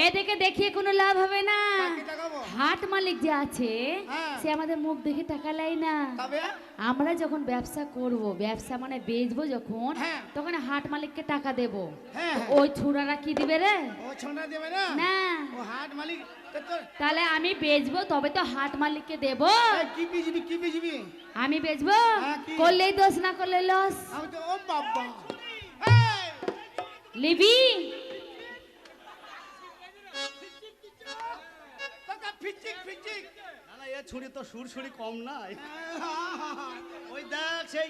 এদিকে দেখিয়ে কোনো লাভ হবে না। হাট মালিক যে আছে হ্যাঁ। সে আমাদের মুখ দেখে টাকা লাই না। আমরা যখন ব্যবসা করব ব্যবসা মানে বেচবো যখন হ্যাঁ। তখন হাট মালিককে টাকা দেব। হ্যাঁ। ওই ছুরারা কি দিবে রে? না? হাট মালিক তাহলে আমি বেচবো তবে তো হাট মালিককে দেব। কি কি আমি বেচবো? করলেই দোষ না করলে লস। লিবি ছুরি তো সুর ছুরি কম নাই ওই দেখ সেই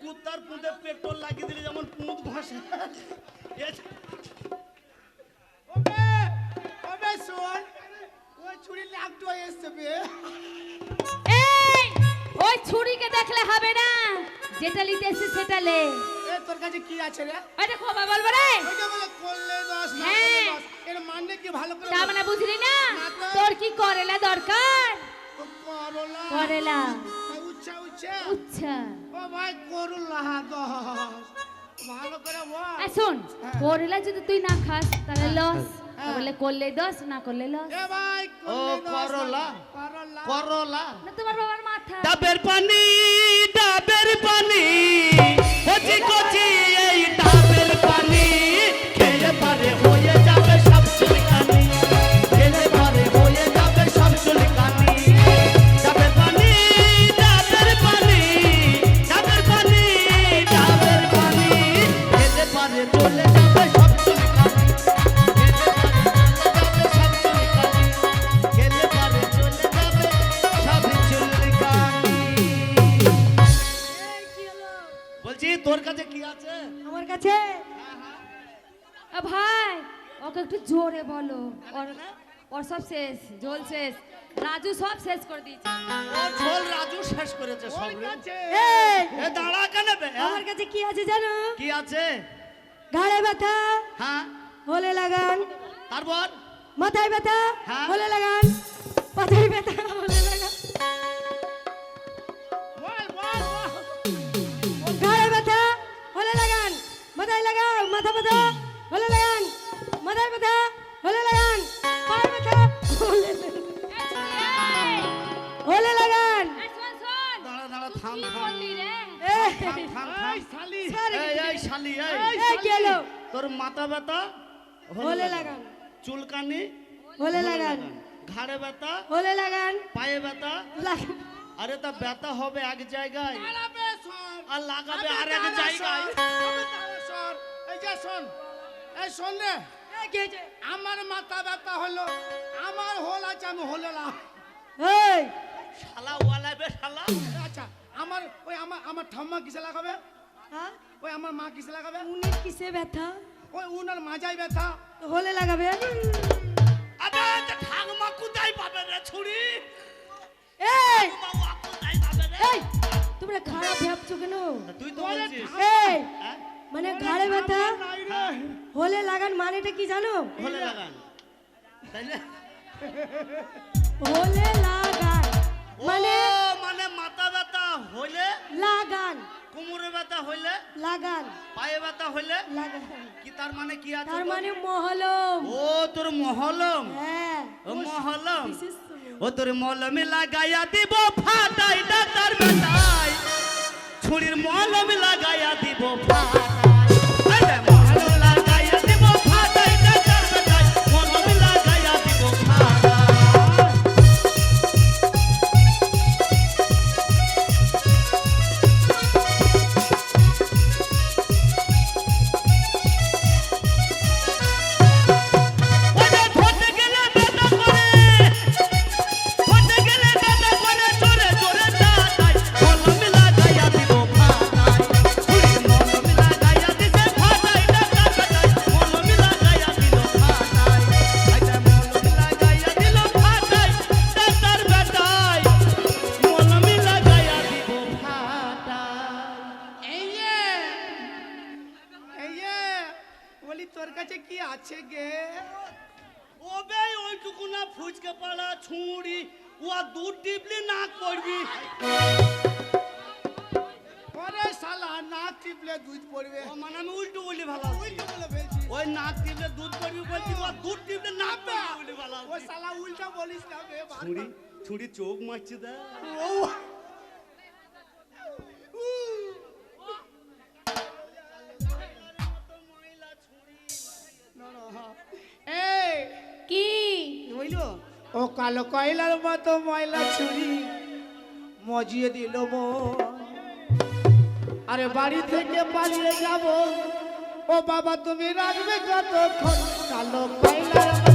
কুত্তার পুঁতে পেট্রোল লাগিয়ে দিলে যেমন পুঁত ঘষে এ ওবে ওবে শোন ওই ছুরি লাগতো এসছে ওই ছুরিকে দেখলে হবে না। যেটা নিতে এসে সেটা লে তোর কাছে কি আছে রে? ওইটা খোবা বলব রে। ওই বলে করলে দশ না হ্যাঁ। এর মানে কি ভালো করে তা। মানে বুঝলি না? তোর কি করেলা দরকার? করলা করেলা উচ্চা আচ্ছা ও ভাই করলা দশ। ভালো করে বল। শোন হ্যাঁ। করেলা যদি তুই না খাস তাহলে লস। হ্যাঁ। বলে করলে দশ না করলে লস। এ ভাই ও করলা। করলা। করলা। না তোমার বাবার মাথা। ডাবের পানি ডাবের পানি। কচি কচি। ওকে একটু জোরে বলো। ওর ওর সব শেষ জল শেষ। রাজু সব শেষ করে দিয়েছে। ও ঝোল রাজু শেষ করেছে সব রে। আছে এ দাঁড়া কেন বে হ্যাঁ? আমার কাছে কি আছে জানো? কি আছে? ঘাড়ে ব্যথা হ্যাঁ? হলে লাগান। তারপর? মাথায় ব্যথা হ্যাঁ। হলে লাগান। পাথায় ব্যথা হলে লাগান। বল বল। বল ঘাড়ে ব্যথা হলে লাগান। মাথায় লাগান মাথা ব্যথা হলে লাগান মাথায় ব্যথা হলে লাগান। পায়ে ব্যথা হলে হলে লাগান। দাঁড়া দাঁড়া থাম থাম? তোর মাথা ব্যথা হলে লাগান। চুলকানি হলে লাগান। ঘাড়ে ব্যথা হলে লাগান। পায়ে ব্যথা আরে তা ব্যথা হবে এক জায়গায়। শোন আর লাগাবে আর এক জায়গায়। শোন, শোন। এই যে শোন এই শোন রে। কি হয়েছে? আমার মাথা ব্যথা হলো আমার হোল আছে আমি হলে না। এই! শালা ওয়ালাবে শালা। আচ্ছা আমার ওই আমার আমার ঠাম্মা কিসে লাগাবে? হ্যাঁ? ওই আমার মা কিসে লাগাবে? উনির কিসে ব্যথা? ওই উনার মাজাই ব্যথা। হলে লাগাবে? আবে তা ঠাকমা কোথায় পাবে রে ছুরি? এই! কোথায় পাবে রে? এই! তোমরা খারাপ ভাবছ কেন? তুই তো বলছিস। এই! হ্যাঁ? মানে ঘাড়ে ব্যথা? হলে লাগান মানেটা কি জানো? হলে লাগান। হলে লাগান। মানে মানে মাথা ব্যথা হইলে লাগান। কোমরে ব্যথা হইলে লাগান। পায়ে ব্যথা হইলে লাগান। কি তার মানে কি আছে তার মানে মহলম। ও তোর মহলম। হ্যাঁ। ও মহলম। ও তোর মলমে লাগাইয়া দিব ফাটাই ডাক্তার বেটাই ছুরির মলম টিপলি ওরে শালা নাক টিপলে দুধ পড়বে। ও মানে আমি উল্টো বলি ভালো। উল্টো বলে ফেলছি। ওই নাক টিপলে দুধ পড়বি বলছি ও দুধ টিপলে নাক পড়বি বলি ভালো। ও আছি। শালা উল্টা বলিস না বে ছুরি ছুরি চোখ মারছে দা ও। কি? হইল ও কালো কয়লার মতো ময়লা ছুরি। মজিয়ে দিল আরে বাড়ি থেকে পালিয়ে যাব। ও বাবা তুমি রাখবে কতক্ষণ? কালো কয়লার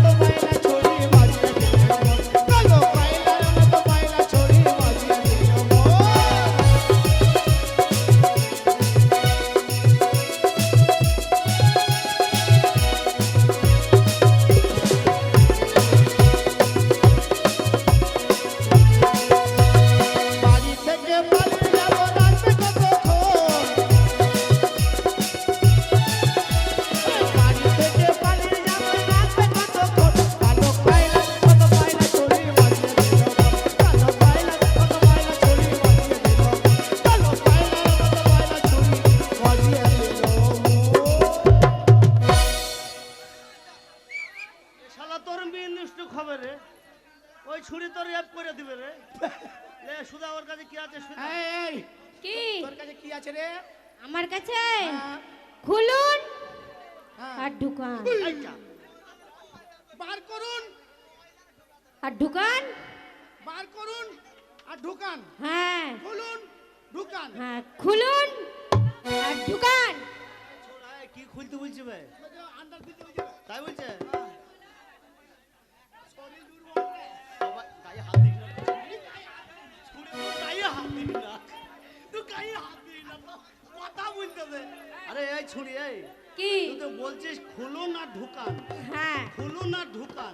আরে এই ছুরি এই। কি? তুই তো বলছিস খুলুন আর ঢুকান। হ্যাঁ। খুলুন আর ঢুকান।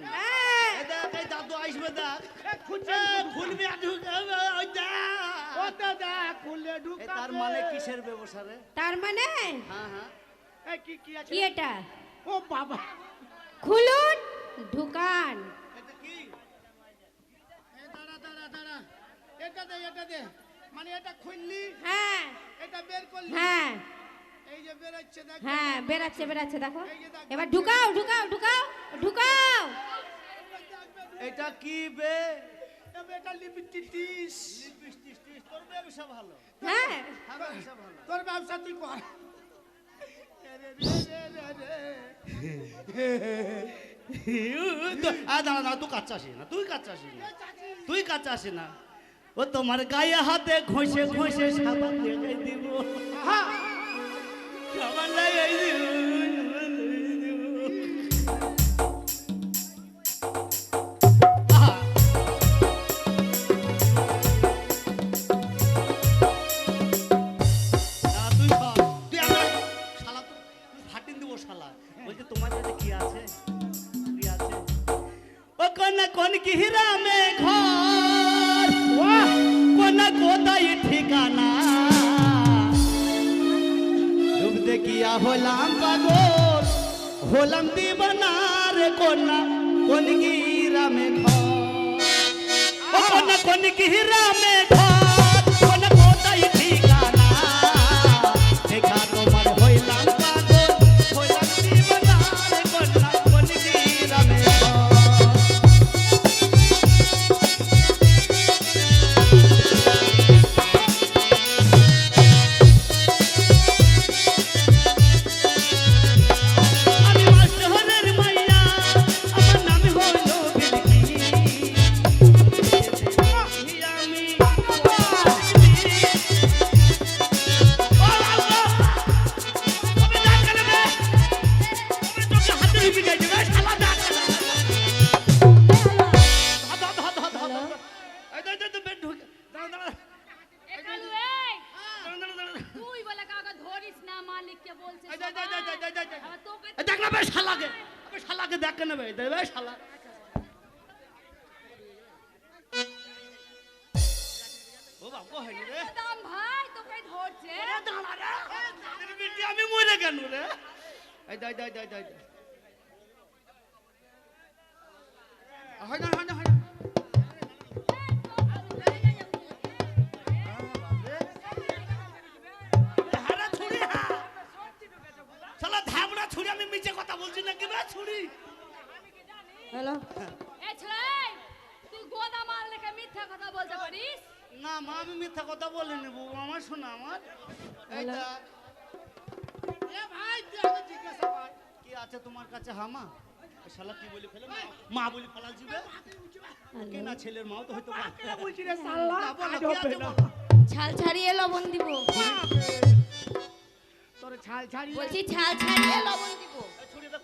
দেখ এই দাদু আসবে দেখ। এ, খুলছে, এ, খুলবি আর ঢুকাবে ওই দেখ। ও দাদা খুলে ঢুকাবে তার মানে কিসের ব্যবসা রে? তার মানে? হ্যাঁ হ্যাঁ। কি কি আছে? কি এটা ও বাবা। খুলুন ঢুকান। এটা কি? এ দাঁড়া দাঁড়া দাঁড়া। এটা দে এটা দে। মানে এটা খুললি? হ্যাঁ। এটা বের করলি? হ্যাঁ। এই যে বেরোচ্ছে দেখ। হ্যাঁ বেরাচ্ছে বেরাচ্ছে দেখো। এই যে এবার ঢুকাও ঢুকাও ঢুকাও ঢুকাও। এটা কি বে? এবার এটা লিপিটিস লিপিস টিস টিস, তোর ব্যবসা ভালো। হ্যাঁ। হ্যাঁ তোর ব্যবসা তুই কর। দাঁড়া দাঁড়া তুই না তুই না তুই না ও তোমার গায়ে হাতে ঘষে ঘষে সাবান লাগাই দিব সাবান হলাম পাগল হলাম দিবানা রে কোনা কোন গিরামে ঘর কোন কোন গিরামে ঘর। দেখ না শালাকে শালাকে দেখ শালা। ও বাবা হই রে। ভাই তোকে ধরছে। দাঁড়া রে। বিটি আমি মরে কেন রে? এই দে দে দে দে। হয় না হয় না ছুরি। হ্যালো। এ ছেলে তুই গোদা মাল লেখে মিথ্যা কথা বলতে পারিস? না মা আমি মিথ্যা কথা বলিনি বউ আমার শোনা আমার। এই হ্যালো। দেখ। এ ভাই তুই আগে জিজ্ঞাসা কর। কি আছে তোমার কাছে হামা? শালা কি বলি ফেলে? মা- মা বলি ফেলা যাবে কি না ছেলের মাও তো হয়তো বলছি রে কি বলো। ছাল ছাড়িয়ে লবণ দিব। তোর ছাল ছাড়িয়ে বলছি ছাল ছাড়িয়ে লবণ দিব।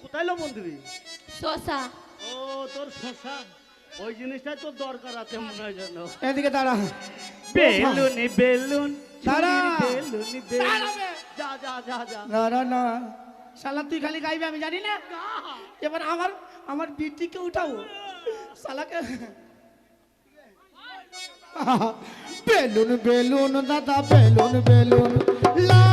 কোথায় লবণ দিবি? শসা ও তোর শশা। ওই জিনিসটাই তোর দরকার আছে মনে হয় যেন। এদিকে দাঁড়া। বেলুনি বেলুন দাঁড়া। বেলুনি বেলুন। যা যা যা যা। না না না। শালা তুই খালি গাইবি আমি জানি না। এবার আমার আমার বিটিকে উঠাবো। শালাকে বেলুন বেলুন দাদা বেলুন বেলুন। লাল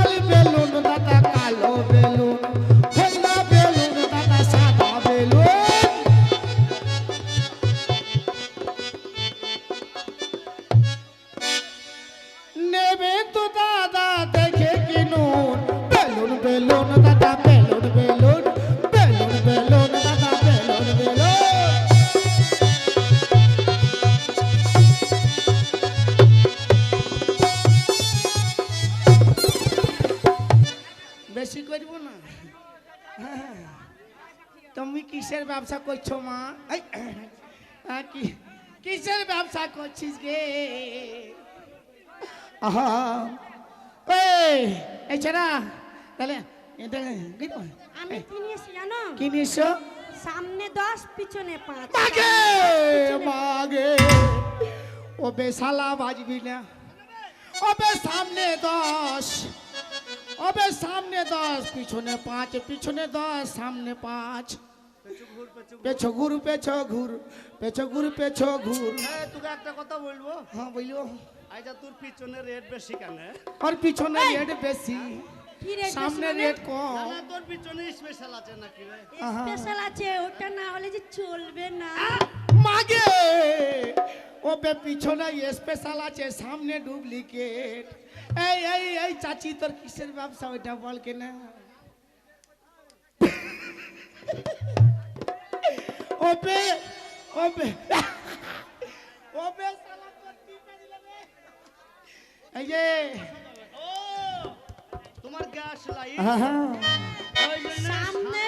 করছিস গে? আহা। এই এই। ছেড়া। তাহলে এটা আমি কি নিয়েছি জানো? কি নিছো সামনে দশ পিছনে পাঁচ। মাগে মাগে। ও বেশালা বাজবি না। ওবে সামনে দশ। ওবে সামনে দশ পিছনে পাঁচ পিছনে দশ সামনে পাঁচ। পেছো ঘুর পেছো ঘুর পেছো ঘুর পেছো ঘুর হ্যাঁ তোকে একটা কথা বলব? হ্যাঁ বলিও আচ্ছা তোর পিছনে রেট বেশি কেন? আর পিছনে রেট বেশি। সামনে রেট কম। না তোর পিছনে স্পেশাল আছে নাকি রে? স্পেশাল আছে ওটা না হলে যে চলবে না। মাগে! ও বে পিছনে স্পেশাল আছে সামনে ডুপ্লিকেট এই এই এই চাচি তোর কিসের ব্যবসা? ওইটা বল কে না ও বে ও বে ও বে শালা তোর কি পেরিলে রে? এই যে ও তোমার গ্যাস লাইট আহা, ওই সামনে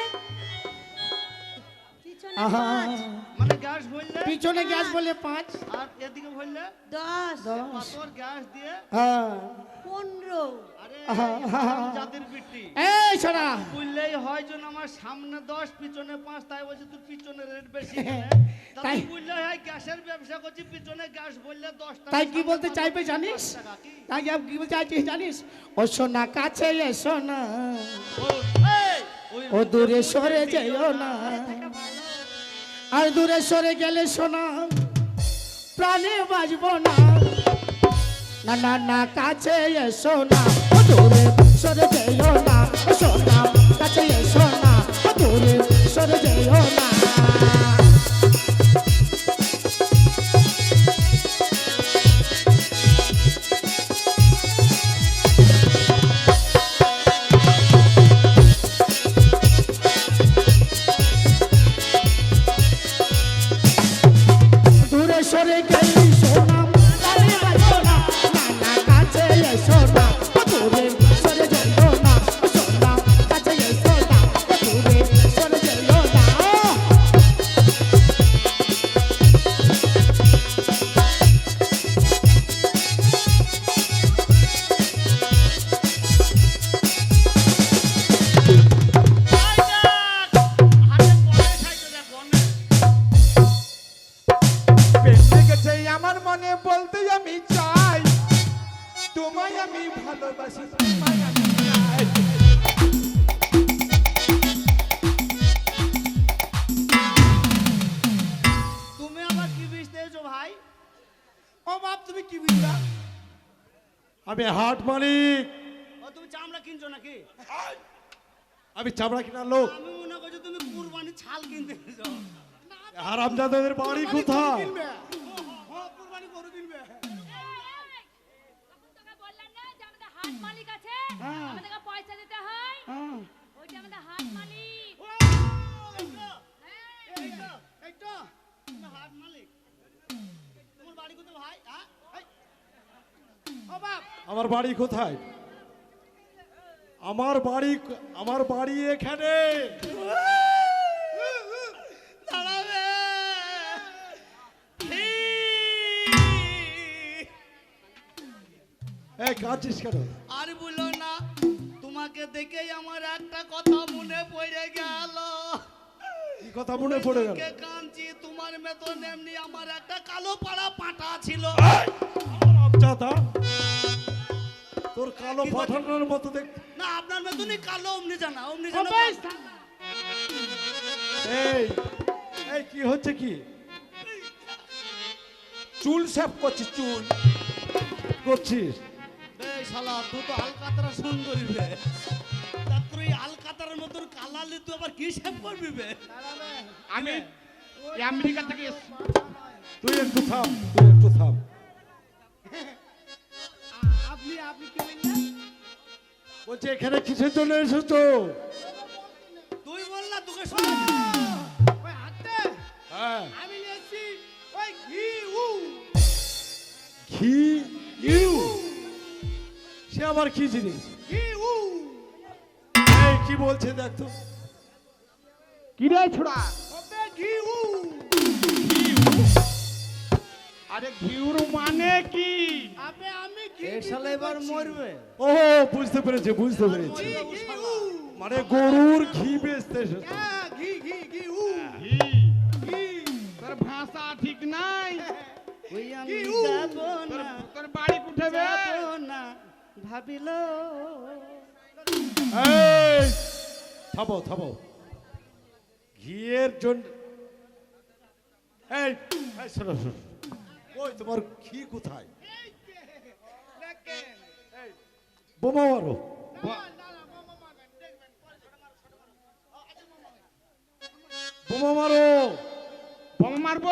মানে গ্যাস বললে পিছনে গ্যাস বলে পাঁচ। আর এদিকে বললে দশ। দশ। গ্যাস দিয়ে হ্যাঁ পনেরো। আরে আহা, আহা। জাতির বিটি এই ছোড়া বললেই হয় যেন আমার সামনে দশ পিছনে পাঁচ তাই বলছি তোর পিছনে রেট বেশি তাই- বললে হয় গ্যাসের ব্যবসা করছি পিছনে গ্যাস বললে দশ তাই কি বলতে চাইবে জানিস? তাই কি বলতে চাইছিস জানিস? ও সোনা কাছে এসো না ও দূরে সরে যেও না। আর দূরে সরে গেলে সোনা প্রাণে বাজব না। না না না, কাছে এসো না। দূরে সরে যেও না। শোনা, কাছে এসো আমি হাট মালিক। ও তুমি চামড়া কিনছো নাকি? আমি চামড়া কিনার লোক। তুমি কুরবানি ছাল কিনতে হারামজাদাদের বাড়ি হাট মালিক আছে? তোমার বাড়ি কোথায় ভাই? হ্যাঁ? আমার বাড়ি কোথায়? আমার বাড়ি আমার বাড়ি এখানে। কাঁদছিস কেন? আর বলো না তোমাকে দেখেই আমার একটা কথা মনে পড়ে গেল। কথা মনে পড়ে গেল? কে কাঁদছি তোমার মতন এমনি আমার একটা কালো পাড়া পাঁটা ছিল। তোর কালো পাঠানোর মতো দেখ। না আপনার মতনই কালো অমনি জানা অমনি জানা এই এই কি হচ্ছে কি? চুল সেভ করছিস চুল। করছিস? এই শালা তুই তো আলকাতারা সুন্দরী বে। তুই আলকাতারার মতন কালালে তুই আবার কি সেভ করবি বে? আমি আমেরিকা থেকে তুই একটু থাম তুই একটু থাম। আপনি আপনি বলছি এখানে কিসের জন্য এসেছ? তুই বল না তোকে শোনা ওই হাতে হ্যাঁ। আমি এসেছি ওই ঘি উ। ঘি ইউ সে আবার কি জিনিস? ঘি উ। এই কি বলছে দেখ তো। কি রে ছোড়া? ঘি উ। আরে ঘিউর মানে কি? শালা এবার মরবে। ও বুঝতে পেরেছি বুঝতে পেরেছি। মানে গরুর ঘি বেচতে এসেছ। হ্যাঁ, ঘি ঘি ঘি উ। ঘি। ঘি। তোর ভাষা ঠিক নাই। ওই আমি যাব তোর না। তোর বাড়ি উঠে যাব না ভাবিল। এই থামো থামো। ঘিয়ের জন্য এই এই, শোনো শোনো। ওই তোমার ঘি কোথায়? বোমা মারো বোমা মারো বোমা মারবো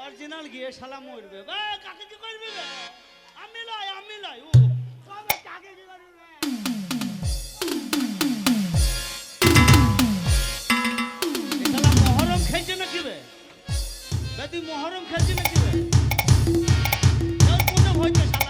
অরিজিনাল গিয়ে শালা মরবে। বে, কাকে কি করবি আমি লাই আমি লাই। ও, কবে কাকে কি করবি খেলছে নাকি বে? বে, তুই মহরম খেলছি নাকি হইতে